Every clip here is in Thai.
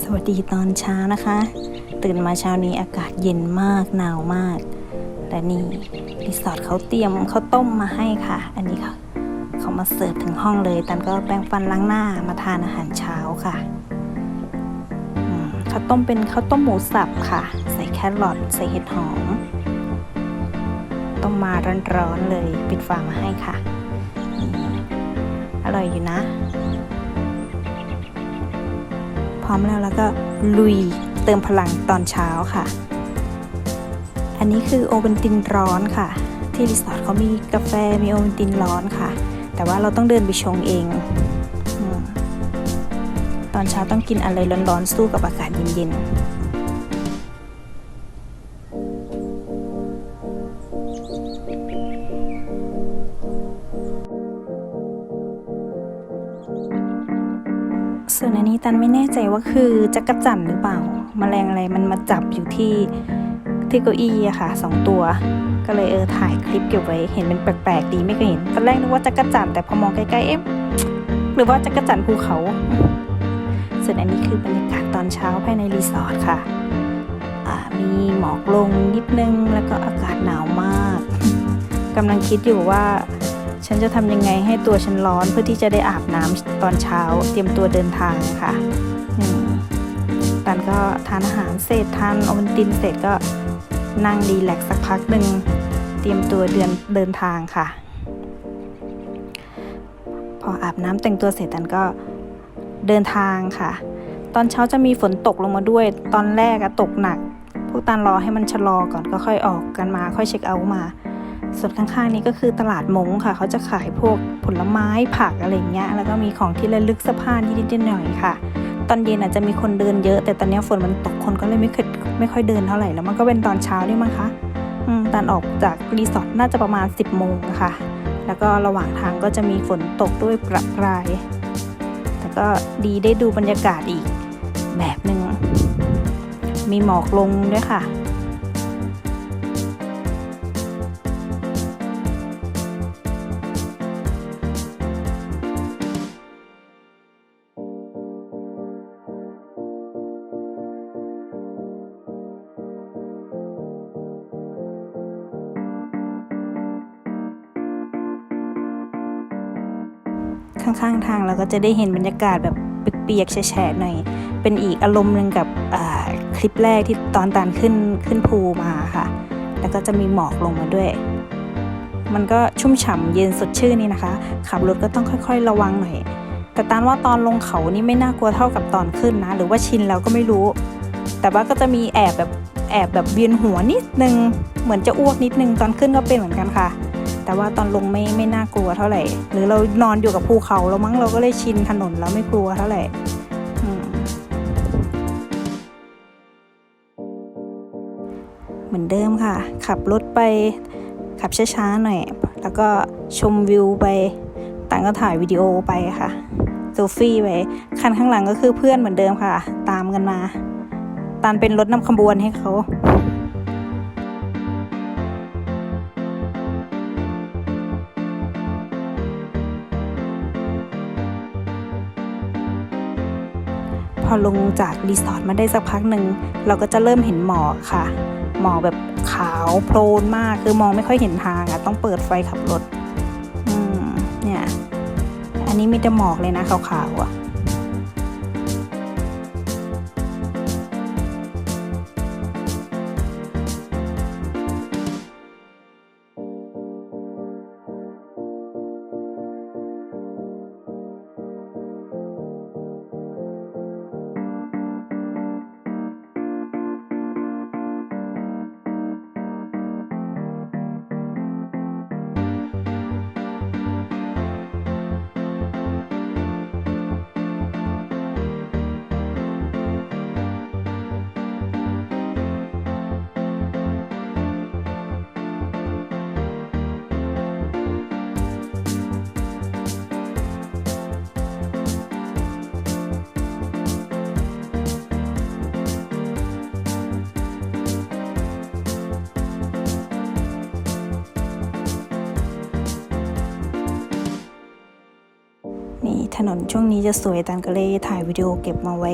สวัสดีตอนเช้านะคะ ตื่นมาเช้านี้อากาศเย็นมากหนาวมากและนี่รีสอร์ทเขาเตรียมข้าวต้มมาให้ค่ะ อันนี้ค่ะเขามาเสิร์ฟถึงห้องเลยตันก็แปรงฟันล้างหน้ามาทานอาหารเช้าค่ะข้าวต้มเป็นข้าวต้มหมูสับค่ะ ใส่แครอทใส่เห็ดหอมต้มมาร้อนๆเลยปิดฝามาให้ค่ะ อร่อยอยู่นะ ร้อมแล้วแล้วก็ลุยเติมพลังตอนเช้าค่ะ อันนี้คือโอเบนตินร้อนค่ะ ที่รีสอร์ทเขามีกาแฟมีโอเบนตินร้อนค่ะ แต่ว่าเราต้องเดินไปชงเองอตอนเช้าต้องกินอะไรร้อนๆสู้กับอากาศเย็นๆ นอันไม่แน่ใจว่าคือจักรจั่นหรือเปล่าแมลงอะไรมันมาจับอยู่ที่ที่เก้าอี้อะค่ะสองตัว ก็เลยเออถ่ายคลิปเก็บไว้เห็นเป็นแปลกๆดีไม่เคยเห็นตอนแรกนึกว่าจักรจั่นแต่พอมองใกล้ๆเอ๊ะหรือว่าจักรจั่นภูเขา ส่วนอันนี้คือบรรยากาศตอนเช้าภายในรีสอร์ทค่ะมีหมอกลงนิดนึงแล้วก็อากาศหนาวมากกำลังคิดอยู่ว่า ฉันจะทำยังไงให้ตัวฉันร้อนเพื่อที่จะได้อาบน้ำตอนเช้า เตรียมตัวเดินทางค่ะตันก็ทานอาหารเสร็จทานโอวัลตินเสร็จก็นั่งดีแลกสักพักหนึ่งเตรียมตัวเดินเดินทางค่ะ พออาบน้ำแต่งตัวเสร็จตันก็เดินทางค่ะ ตอนเช้าจะมีฝนตกลงมาด้วย ตอนแรกอะตกหนัก พวกตันรอให้มันชะลอก่อนก็ค่อยออกกันมา ค่อยเช็คเอาท์มา ส่วนข้างๆนี้ก็คือตลาดมงค่ะ เขาจะขายพวกผลไม้ผักอะไรเงี้ย แล้วก็มีของที่ระลึกเสื้อผ้านิดๆหน่อยค่ะ ตอนเย็นอาจจะมีคนเดินเยอะ แต่ตอนนี้ฝนมันตกคนก็เลยไม่ค่อยไม่ค่อยเดินเท่าไหร่ แล้วมันก็เป็นตอนเช้านี่มั้งคะอืมตันออกจากรีสอร์ทน่าจะประมาณ 10โมงอะค่ะ แล้วก็ระหว่างทางก็จะมีฝนตกด้วยประปราย แต่ก็ดีได้ดูบรรยากาศอีกแบบหนึ่งมีหมอกลงด้วยค่ะ ข้างทางเราก็จะได้เห็นบรรยากาศแบบเปียกๆแฉะๆหน่อย เป็นอีกอารมณ์หนึ่งกับคลิปแรกที่ตอนตานขึ้นขึ้นภูมาค่ะ แล้วก็จะมีหมอกลงมาด้วย มันก็ชุ่มฉ่ำเย็นสดชื่นนี่นะคะ ขับรถก็ต้องค่อย ๆ ระวังหน่อย แต่ตานว่าตอนลงเขานี่ไม่น่ากลัวเท่ากับตอนขึ้นนะ หรือว่าชินแล้วก็ไม่รู้ แต่ว่าก็จะมีแอบแบบแอบแบบเวียนหัวนิดนึง เหมือนจะอ้วกนิดนึงตอนขึ้นก็เป็นเหมือนกันค่ะ แต่ว่าตอนลงไม่ไม่น่ากลัวเท่าไหร่ หรือเรานอนอยู่กับภูเขาแล้วมั้งเราก็เลยชินถนนแล้วไม่กลัวเท่าไหร่เหมือนเดิมค่ะ ขับรถไปขับช้าๆหน่อย แล้วก็ชมวิวไปต่างก็ถ่ายวิดีโอไปค่ะเซฟี่ไปคันข้างหลังก็คือเพื่อนเหมือนเดิมค่ะ ตามกันมา ตานเป็นรถนำขบวนให้เขา อลงจากรีสอร์ทมาได้สักพักหนึ่งเราก็จะเริ่มเห็นหมอกค่ะ หมอกแบบขาวโพลนมากคือมองไม่ค่อยเห็นทางอะต้องเปิดไฟขับรถ อืมเนี่ย อันนี้มีแต่หมอกเลยนะขาวๆอะถ นนช่วงนี้จะสวยตันก็เลยถ่ายวิดีโอเก็บมาไว้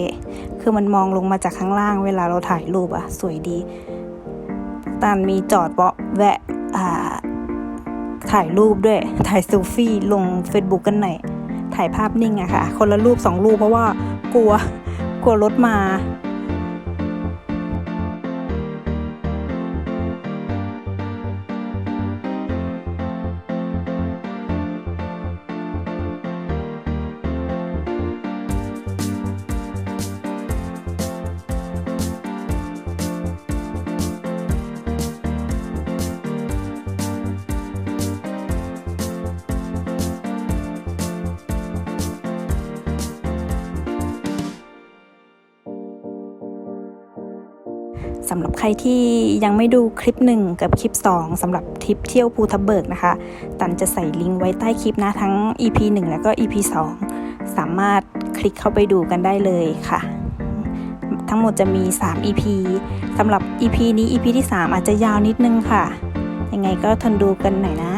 คือมันมองลงมาจากข้างล่างเวลาเราถ่ายรูปอะสวยดีตันมีจอดเบาะแวะถ่ายรูปด้วย ถ่ายเซลฟี่ลง Facebook กันหน่อย ถ่ายภาพนิ่งอะค่ะ คนละรูปสองรูปเพราะว่ากลัว กลัวรถมา ใครที่ยังไม่ดูคลิป 1 กับคลิป 2สำหรับทริปเที่ยวภูทับเบิกนะคะ ตันจะใส่ลิงก์ไว้ใต้คลิปนะทั้ง EP 1 แล้วก็ EP 2 สามารถคลิกเข้าไปดูกันได้เลยค่ะ ทั้งหมดจะมี 3 EP สำหรับ EP นี้ EP ที่ 3 อาจจะยาวนิดนึงค่ะ ยังไงก็ทนดูกันหน่อยนะ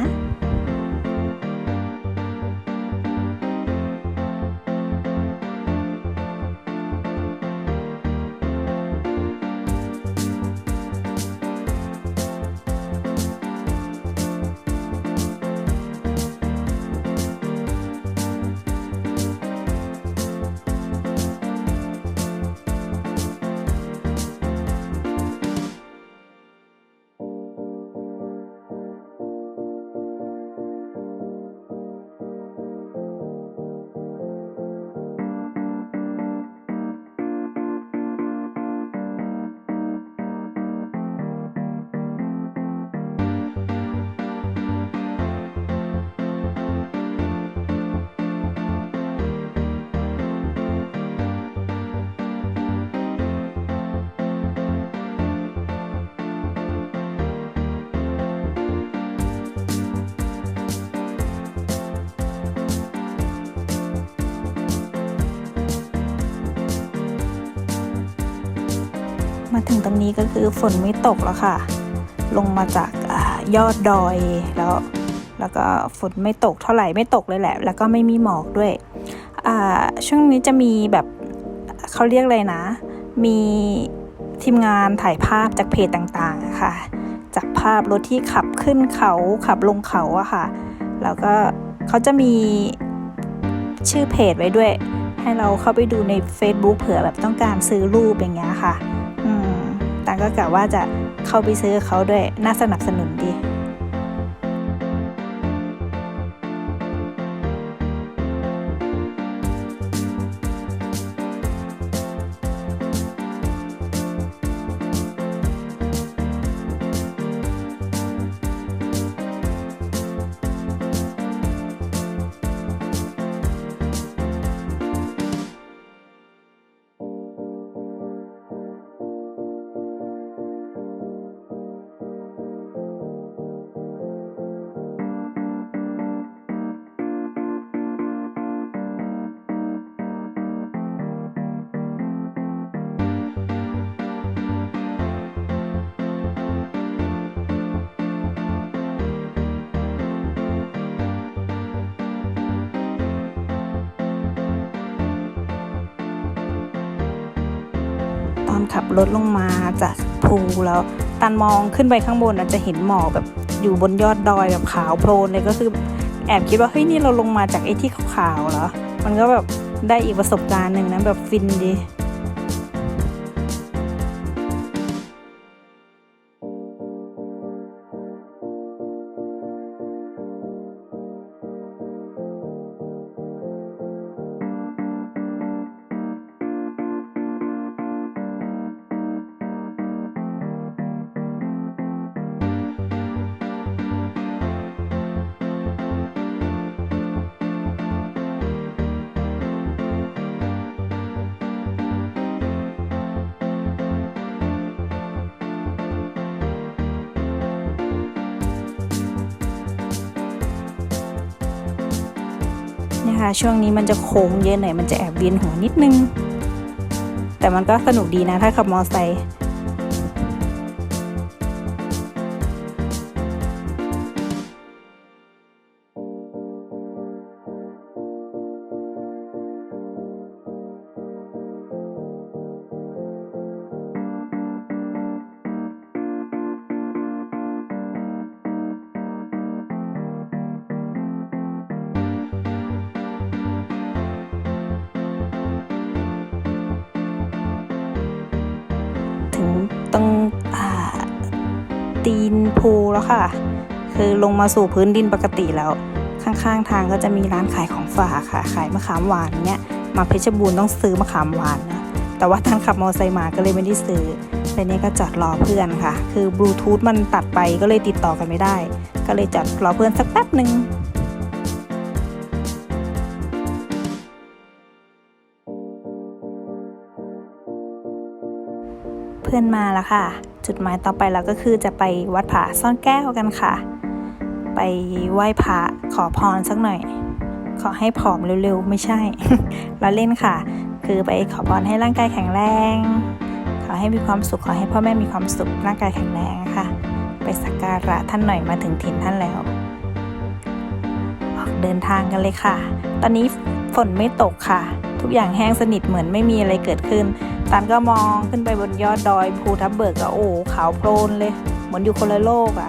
ถึงตรงนี้ก็คือฝนไม่ตกแล้วค่ะ ลงมาจากอยอดดอยแล้ว แล้วก็ฝนไม่ตกเท่าไหร่ไม่ตกเลยแหละ แล้วก็ไม่มีหมอกด้วยช่วงนี้จะมีแบบเขาเรียกเลยนะ มีทีมงานถ่ายภาพจากเพจต่างๆค่ะ จากภาพรถที่ขับขึ้นเขาขับลงเขาอะค่ะ แล้วก็เขาจะมีชื่อเพจไว้ด้วย ให้เราเข้าไปดูใน Facebook เผื่อแบบต้องการซื้อรูปอย่างเงี้ยค่ะ ก็กะว่าจะเข้าไปซื้อเขาด้วยน่าสนับสนุนดี ขับรถลงมาจากภูแล้วตันมองขึ้นไปข้างบนอาจจะเห็นหมอกแบบอยู่บนยอดดอยแบบขาวโพลนเลยก็คือแอบคิดว่าเฮ้ยนี่เราลงมาจากไอ้ที่ขาวๆเหรอ มันก็แบบได้อีกประสบการณ์หนึ่งนะแบบฟินดี ช่วงนี้มันจะโค้งเยอะหน่อยมันจะแอบเวียนหัวนิดนึง แต่มันก็สนุกดีนะถ้าขับมอเตอร์ไซค์ ลงมาสู่พื้นดินปกติแล้ว ข้างๆ ทางก็จะมีร้านขายของฝากค่ะ ขายมะขามหวานเนี้ยมาเพชรบูรณ์ต้องซื้อมะขามหวานนะ แต่ว่าท่านขับมอเตอร์ไซค์มาก็เลยไม่ได้ซื้อแต่นี้ก็จอดรอเพื่อนค่ะ คือบลูทูธมันตัดไปก็เลยติดต่อกันไม่ได้ ก็เลยจอดรอเพื่อนสักแป๊บหนึ่งเพื่อนมาแล้วค่ะ จุดหมายต่อไปเราก็คือจะไปวัดผาซ่อนแก้วกันค่ะ ไปไหว้พระขอพรสักหน่อย ขอให้ผอมเร็วๆ ไม่ใช่เราเล่นค่ะ คือไปขอพรให้ร่างกายแข็งแรง ขอให้มีความสุขขอให้พ่อแม่มีความสุขร่างกายแข็งแรงค่ะ ไปสักการะท่านหน่อยมาถึงถิ่นท่านแล้วออกเดินทางกันเลยค่ะ ตอนนี้ฝนไม่ตกค่ะ ทุกอย่างแห้งสนิทเหมือนไม่มีอะไรเกิดขึ้นตันก็มองขึ้นไปบนยอดดอยภูทับเบิกก็โอ้ขาวโพลนเลย เหมือนอยู่คนละโลกอะ่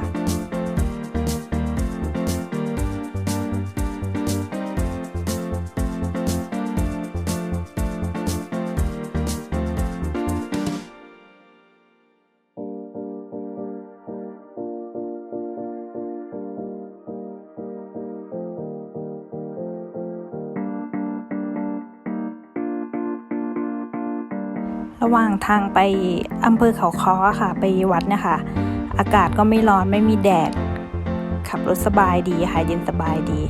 ระหว่างทางไปอำเภอเขาค้อค่ะ ไปวัดนะคะ อากาศก็ไม่ร้อนไม่มีแดด ขับรถสบายดีค่ะเย็นสบายดี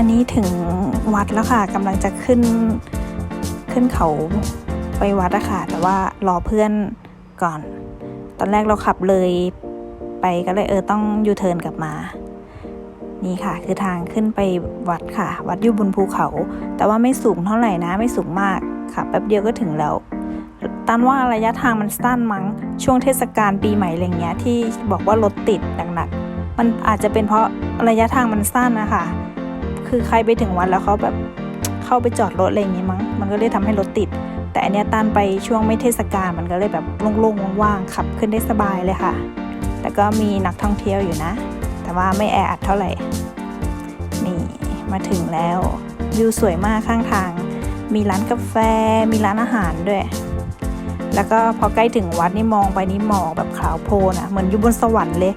อันนี้ถึงวัดแล้วค่ะกำลังจะขึ้นขึ้นเขาไปวัดอะค่ะ แต่ว่ารอเพื่อนก่อน ตอนแรกเราขับเลยไปก็เลยเออต้องยูเทิร์นกลับมา นี่ค่ะ คือทางขึ้นไปวัดค่ะ วัดอยู่บนภูเขา แต่ว่าไม่สูงเท่าไหร่นะ ไม่สูงมากค่ะแป๊บเดียวก็ถึงแล้วตันว่าระยะทางมันสั้นมั้งช่วงเทศกาลปีใหม่อะไรเงี้ยที่บอกว่ารถติดหนักๆมันอาจจะเป็นเพราะระยะทางมันสั้นนะคะ คือใครไปถึงวัดแล้วเขาแบบเข้าไปจอดรถอะไรอย่างงี้มั้ง มันก็เลยทำให้รถติด แต่อันเนี้ยตันไปช่วงไม่เทศกาลมันก็เลยแบบโล่งๆว่างๆขับขึ้นได้สบายเลยค่ะ แต่ก็มีนักท่องเที่ยวอยู่นะ แต่ว่าไม่แออัดเท่าไหร่ นี่มาถึงแล้ววิวสวยมากข้างทาง มีร้านกาแฟ มีร้านอาหารด้วย แล้วก็พอใกล้ถึงวัดนี่มองไปนี่หมอกแบบขาวโพลนอะเหมือนอยู่บนสวรรค์เลย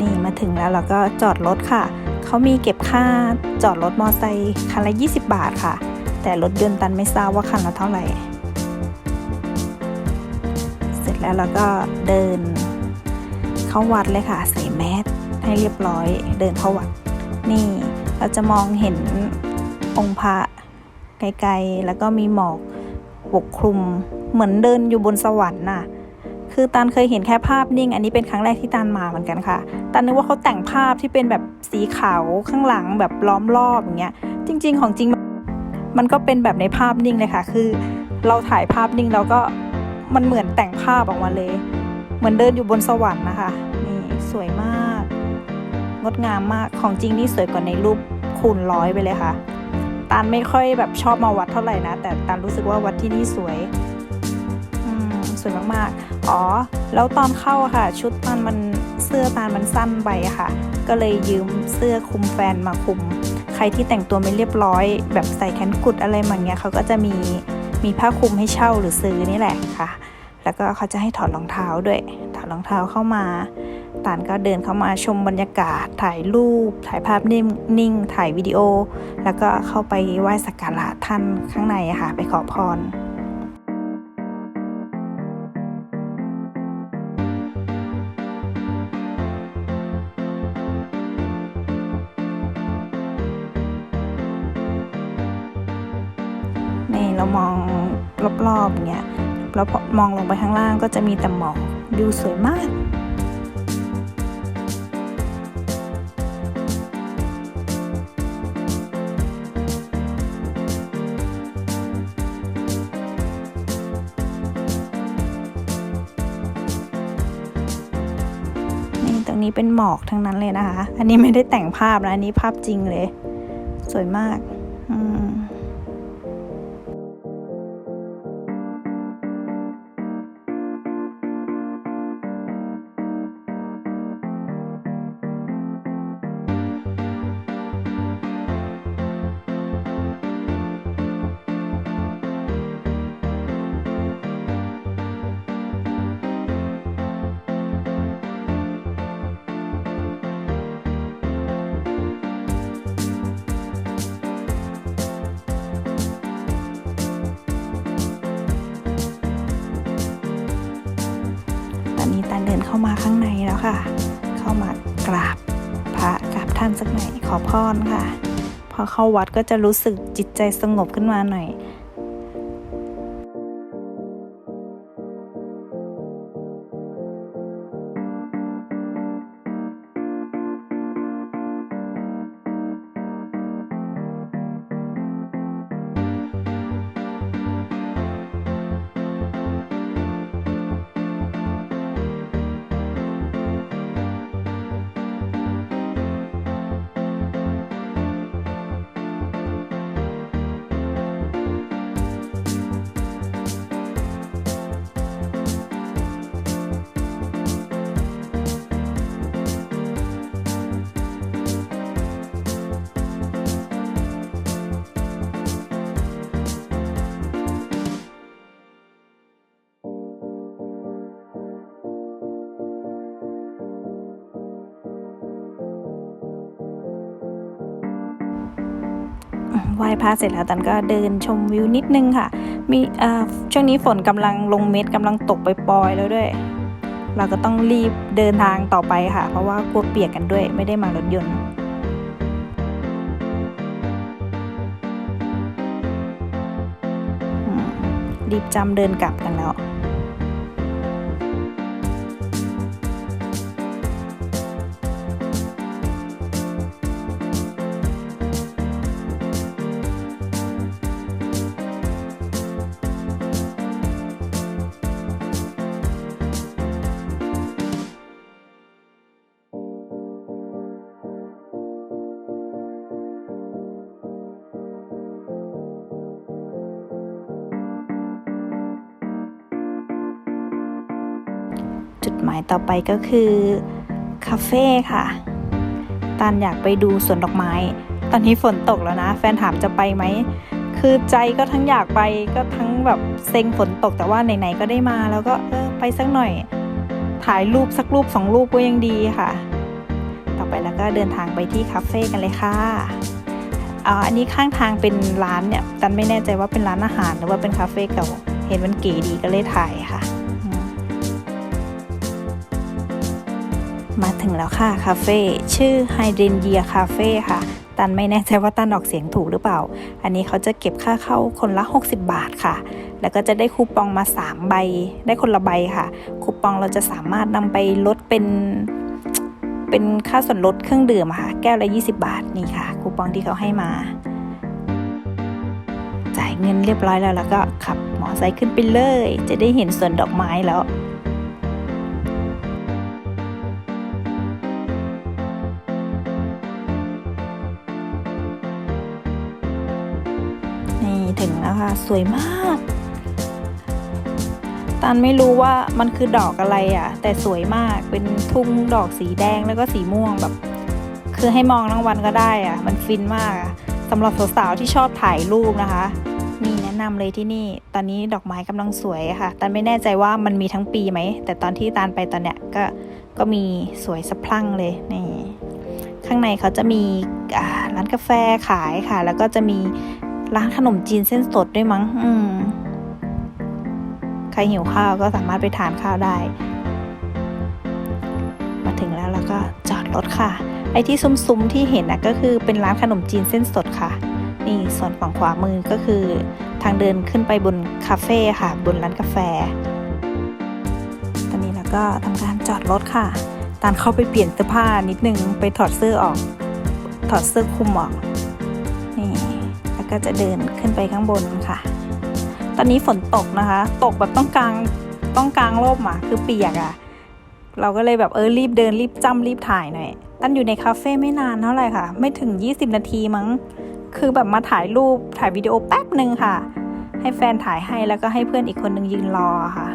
นี่มาถึงแล้วเราก็จอดรถค่ะ เขามีเก็บค่าจอดรถมอไซค์คันละ 20 บาทค่ะ แต่รถยนต์ตันไม่ทราบว่าคันละเท่าไหร่ เสร็จแล้วเราก็เดิน เข้าวัดเลยค่ะ ใส่แมสให้เรียบร้อย เดินเข้าวัด นี่เราจะมองเห็นองค์พระไกลๆ แล้วก็มีหมอกปกคลุม เหมือนเดินอยู่บนสวรรค์น่ะ คือตันเคยเห็นแค่ภาพนิ่ง อันนี้เป็นครั้งแรกที่ตันมาเหมือนกันค่ะตันนึกว่าเขาแต่งภาพที่เป็นแบบสีขาวข้างหลังแบบล้อมรอบอย่างเงี้ย จริง ๆ ของจริงมันก็เป็นแบบในภาพนิ่งเลยค่ะ คือ เราถ่ายภาพนิ่งแล้วก็มันเหมือนแต่งภาพออกมาเลย เหมือนเดินอยู่บนสวรรค์นะคะนี่สวยมาก งดงามมากของจริงนี่สวยกว่าในรูปคูณร้อยไปเลยค่ะตันไม่ค่อยแบบชอบมาวัดเท่าไหร่นะ แต่ตันรู้สึกว่าวัดที่นี่สวย สวยมากๆ อ๋อ แล้วตอนเข้าค่ะ ชุดตันมันเสื้อตันมันสั้นไปอะค่ะ ก็เลยยืมเสื้อคลุมแฟนมาคลุม ใครที่แต่งตัวไม่เรียบร้อย แบบใส่แขนกุดอะไรแบบเงี้ยเขาก็จะมีมีผ้าคลุมให้เช่าหรือซื้อนี่แหละค่ะ แล้วก็เขาจะให้ถอดรองเท้าด้วย ถอดรองเท้าเข้ามาตานก็เดินเข้ามาชมบรรยากาศ ถ่ายรูป ถ่ายภาพนิ่งนิ่ง ถ่ายวิดีโอ แล้วก็เข้าไปไหว้สักการะท่านข้างในอะค่ะ ไปขอพร มองรอบๆเงี้ยแล้วมองลงไปข้างล่างก็จะมีแต่หมอกวิวสวยมากนี่ตรงนี้เป็นหมอกทั้งนั้นเลยนะคะ อันนี้ไม่ได้แต่งภาพนะ อันนี้ภาพจริงเลย สวยมาก พรค่ะ พอเข้าวัดก็จะรู้สึกจิตใจสงบขึ้นมาหน่อย ไหว้พระเสร็จแล้วตันก็เดินชมวิวนิดนึงค่ะ มีอ่อช่วงนี้ฝนกำลังลงเม็ดกำลังตกไปปลอยแล้วด้วย เราก็ต้องรีบเดินทางต่อไปค่ะ เพราะว่ากลัวเปียกกันด้วยไม่ได้มารถยนต์รีบจำเดินกลับกันแล้ว หมายต่อไปก็คือคาเฟ่ค่ะตานอยากไปดูสวนดอกไม้ ตอนนี้ฝนตกแล้วนะ แฟนถามจะไปไหม คือใจก็ทั้งอยากไปก็ทั้งแบบเซ็งฝนตกแต่ว่าไหนๆก็ได้มา แล้วก็เออไปสักหน่อย ถ่ายรูปสักรูปสองรูปก็ยังดีค่ะ ต่อไปแล้วก็เดินทางไปที่คาเฟ่กันเลยค่ะอ่าอันนี้ข้างทางเป็นร้านเนี่ยตันไม่แน่ใจว่าเป็นร้านอาหารหรือว่าเป็นคาเฟ่เก่า เห็นมันเก๋ดีก็เลยถ่ายค่ะ มาถึงแล้วค่ะคาเฟ่ชื่อไฮเดรนเยียคาเฟ่ค่ะ ตันไม่แน่ใจว่าตันออกเสียงถูกหรือเปล่า อันนี้เขาจะเก็บค่าเข้าคนละ 60 บาทค่ะ แล้วก็จะได้คูปองมา 3 ใบ ได้คนละใบค่ะ คูปองเราจะสามารถนำไปลดเป็น เป็นค่าส่วนลดเครื่องดื่มค่ะ แก้วละ 20 บาทนี่ค่ะ คูปองที่เขาให้มา จ่ายเงินเรียบร้อยแล้วแล้วก็ขับมอไซค์ขึ้นไปเลย จะได้เห็นสวนดอกไม้แล้ว สวยมากตันไม่รู้ว่ามันคือดอกอะไรอะ แต่สวยมากเป็นทุ่งดอกสีแดงแล้วก็สีม่วงแบบ คือให้มองทั้งวันก็ได้อะ มันฟินมากสำหรับสาวๆที่ชอบถ่ายรูปนะคะนี่แนะนำเลยที่นี่ ตอนนี้ดอกไม้กำลังสวยค่ะ ตันไม่แน่ใจว่ามันมีทั้งปีไหม แต่ตอนที่ตันไปตอนเนี้ยก็ก็มีสวยสะพรั่งเลยนี่ข้างในเขาจะมีร้านกาแฟขายค่ะ แล้วก็จะมี ร้านขนมจีนเส้นสดด้วยมั้ง อืม ใครหิวข้าวก็สามารถไปทานข้าวได้ มาถึงแล้วแล้วก็จอดรถค่ะ ไอ้ที่ซุ้มๆที่เห็นนะก็คือเป็นร้านขนมจีนเส้นสดค่ะ นี่ส่วนฝั่งขวามือก็คือ ทางเดินขึ้นไปบนคาเฟ่ค่ะ บนร้านกาแฟ ตอนนี้เราก็ทำการจอดรถค่ะตานเข้าไปเปลี่ยนเสื้อผ้านิดนึงไปถอดเสื้อออก ถอดเสื้อคลุมออก ก็จะเดินขึ้นไปข้างบนค่ะ ตอนนี้ฝนตกนะคะ ตกแบบต้องกลางต้องกลางร่มอะคือเปียกอะ เราก็เลยแบบเออรีบเดินรีบจ้ำรีบถ่ายหน่อยตั้นอยู่ในคาเฟ่ไม่นานเท่าไหร่ค่ะ ไม่ถึง 20 นาทีมั้ง คือแบบมาถ่ายรูปถ่ายวิดีโอแป๊บหนึ่งค่ะ ให้แฟนถ่ายให้แล้วก็ให้เพื่อนอีกคนนึงยืนรอค่ะ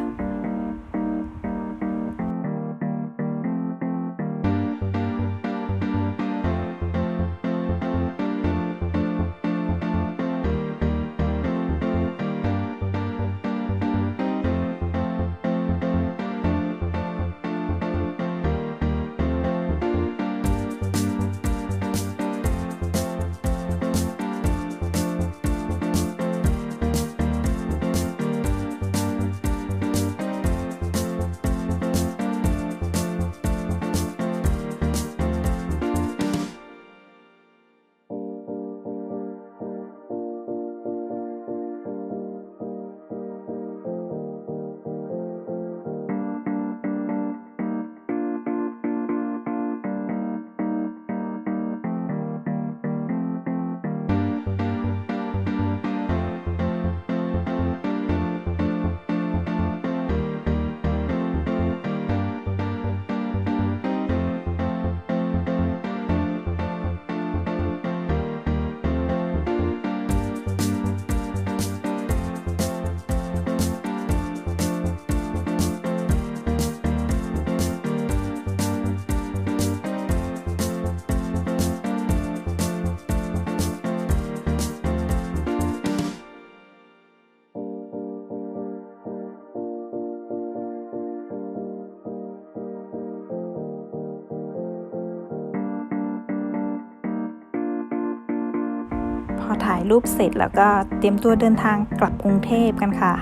รูปเสร็จแล้วก็เตรียมตัวเดินทางกลับกรุงเทพกันค่ะ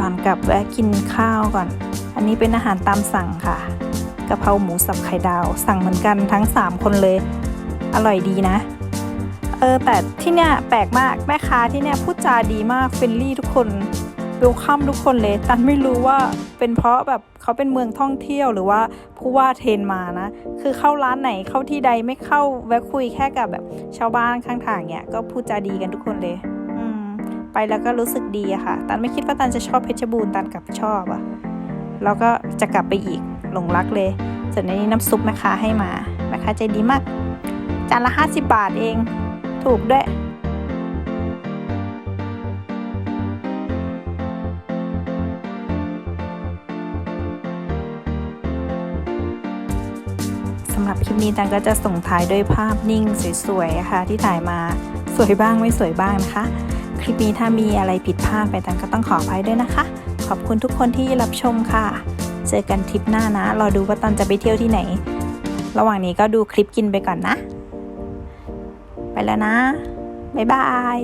ก่อนกลับแวะกินข้าวก่อน อันนี้เป็นอาหารตามสั่งค่ะกะเพราหมูสับไข่ดาว สั่งเหมือนกันทั้ง 3 คนเลย อร่อยดีนะ ออแต่ที่เนี่ยแปลกมากแม่ค้าที่เนี่ยพูดจาดีมากเฟรนลี่ทุกคนเวลคัมทุกคนเลยตันไม่รู้ว่าเป็นเพราะแบบเขาเป็นเมืองท่องเที่ยวหรือว่าผู้ว่าเทรนมานะ คือเข้าร้านไหนเข้าที่ใดไม่เข้าแวะคุยแค่กับแบบชาวบ้านข้างทางเนี่ยก็พูดจาดีกันทุกคนเลยอืมไปแล้วก็รู้สึกดีอะค่ะ ตันไม่คิดว่าตันจะชอบเพชรบูรณ์ตันกลับชอบอะแล้วก็จะกลับไปอีกหลงรักเลยส่วนในนี้น้ำซุปแม่ค้าให้มาแม่ค้าใจดีมากจานละ 50 บาทเอง ถูกด้วยสำหรับคลิปนี้ตังก็จะส่งท้ายด้วยภาพนิ่งสวยๆค่ะที่ถ่ายมาสวยบ้างไม่สวยบ้างนะคะ คลิปนี้ถ้ามีอะไรผิดพลาดไปตังก็ต้องขออภัยด้วยนะคะ ขอบคุณทุกคนที่รับชมค่ะ เจอกันทริปหน้านะรอดูว่าตันจะไปเที่ยวที่ไหน ระหว่างนี้ก็ดูคลิปกินไปก่อนนะ ไปแล้วนะ บ๊ายบาย